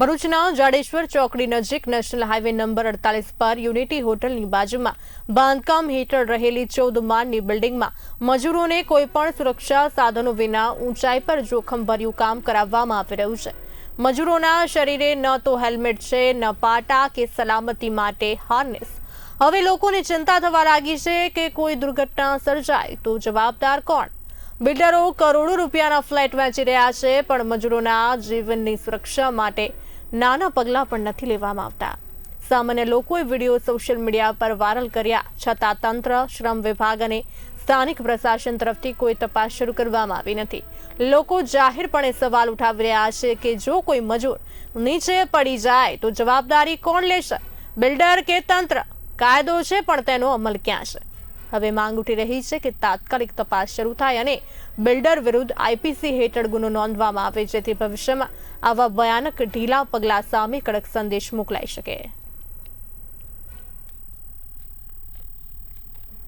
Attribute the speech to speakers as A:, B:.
A: ભરૂચના જાડેશ્વર ચોકડી નજીક નેશનલ હાઈવે નંબર અડતાલીસ પર યુનિટી હોટલની બાજુમાં બાંધકામ હેઠળ રહેલી ચૌદ માળની બિલ્ડિંગમાં મજૂરોને કોઈપણ સુરક્ષા સાધનો વિના ઊંચાઈ પર જોખમભર્યું કામ કરાવવામાં આવી રહ્યું છે. મજૂરોના શરીરે ન તો હેલ્મેટ છે, ન પાટા કે સલામતી માટે હાર્નેસ. હવે લોકોને ચિંતા થવા લાગી છે કે કોઈ દુર્ઘટના સર્જાય તો જવાબદાર કોણ? બિલ્ડરો કરોડો રૂપિયાના ફ્લેટ વેચી રહ્યા છે, પણ મજૂરોના જીવનની સુરક્ષા માટે નાના પગલાં પણ નથી લેવામાં આવતા. સામાન્ય લોકોએ વીડિયો સોશિયલ મીડિયા પર વાયરલ કર્યા, છતાં તંત્ર, શ્રમ વિભાગ અને સ્થાનિક પ્રશાસન તરફથી કોઈ તપાસ શરૂ કરવામાં આવી નથી. લોકો જાહેરપણે સવાલ ઉઠાવી રહ્યા છે કે જો કોઈ મજૂર નીચે પડી જાય તો જવાબદારી કોણ લેશે? બિલ્ડર કે તંત્ર? કાયદો છે, પણ તેનો અમલ ક્યાં છે? હવે માંગ ઉઠી રહી છે કે તાત્કાલિક તપાસ શરૂ થાય અને બિલ્ડર વિરુદ્ધ આઈપીસી હેઠળ ગુનો નોંધવામાં આવે, જેથી ભવિષ્યમાં આવા ભયાનક ઢીલા પગલાં સામે કડક સંદેશ મોકલાઈ શકે.